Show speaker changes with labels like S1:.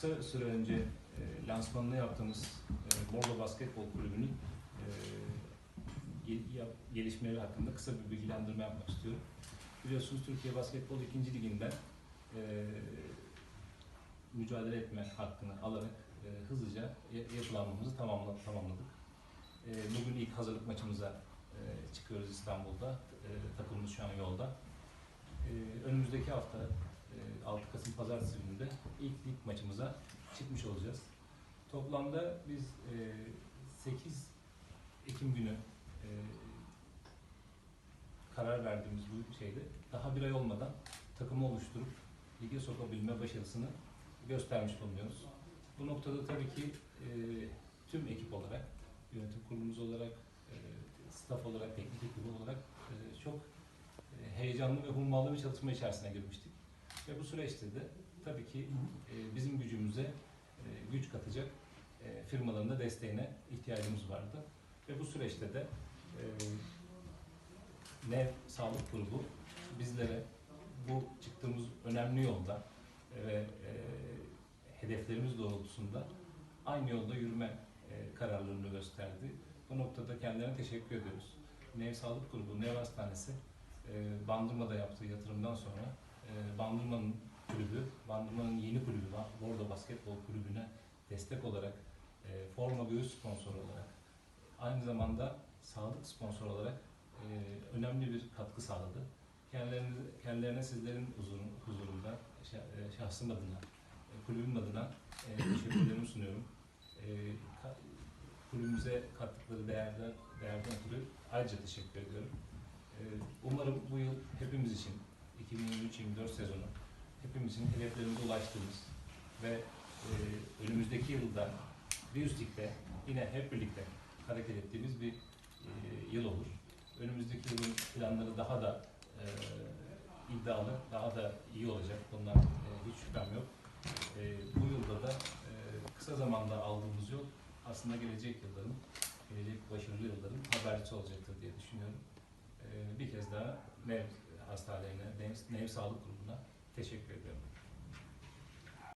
S1: kısa süre önce e, lansmanını yaptığımız e, Bordo Basketbol Kulübü'nün e, gelişmeleri hakkında kısa bir bilgilendirme yapmak istiyorum. Biliyorsunuz Türkiye Basketbol 2. Liginden e, mücadele etme hakkını alarak e, hızlıca ya- yapılanmamızı tamamla, tamamladık. E, bugün ilk hazırlık maçımıza e, çıkıyoruz İstanbul'da. E, takımımız şu an yolda. E, önümüzdeki hafta e, 6 Kasım Pazartesi günü de ilk lig maçımıza çıkmış olacağız. Toplamda biz e, 8 Ekim günü e, karar verdiğimiz bu şeyde daha bir ay olmadan takımı oluşturup lige sokabilme başarısını göstermiş bulunuyoruz. Bu noktada tabii ki e, tüm ekip olarak, yönetim kurulumuz olarak, e, staff olarak, teknik ekip olarak e, çok e, heyecanlı ve hummalı bir çalışma içerisine girmiştik. Ve bu süreçte de tabii ki e, bizim gücümüze e, güç katacak e, firmaların da desteğine ihtiyacımız vardı. Ve bu süreçte de e, NEV Sağlık Grubu bizlere bu çıktığımız önemli yolda ve e, hedeflerimiz doğrultusunda aynı yolda yürüme e, kararlarını gösterdi. Bu noktada kendilerine teşekkür ediyoruz. Nev Sağlık Grubu, Nev Hastanesi e, Bandırma'da yaptığı yatırımdan sonra e, Bandırma'nın kulübü, Bandırma'nın yeni kulübü, Bordo Basketbol Kulübü'ne destek olarak, e, forma göğüs sponsoru olarak, aynı zamanda sağlık sponsor olarak e, önemli bir katkı sağladı. Kendilerine, kendilerine sizlerin huzurun, huzurunda, e, şahsım adına, e, kulübüm adına e, teşekkürlerimi sunuyorum. E, ka- kulübümüze kattıkları değerler, değerden ötürü ayrıca teşekkür ediyorum. E, umarım bu yıl hepimiz için 2023-2024 sezonu hepimizin hedeflerimize ulaştığımız ve e, önümüzdeki yılda bir üst yine hep birlikte hareket ettiğimiz bir e, yıl olur. Önümüzdeki yılın planları daha da e, iddialı, daha da iyi olacak. Bundan e, hiç şüphem yok. E, bu yılda da e, kısa zamanda aldığımız yol aslında gelecek yılların, gelecek başarılı yılların habercisi olacaktır diye düşünüyorum. E, bir kez daha NEV hastanelerine, NEV, NEV Sağlık Grubu'na teşekkür ediyorum.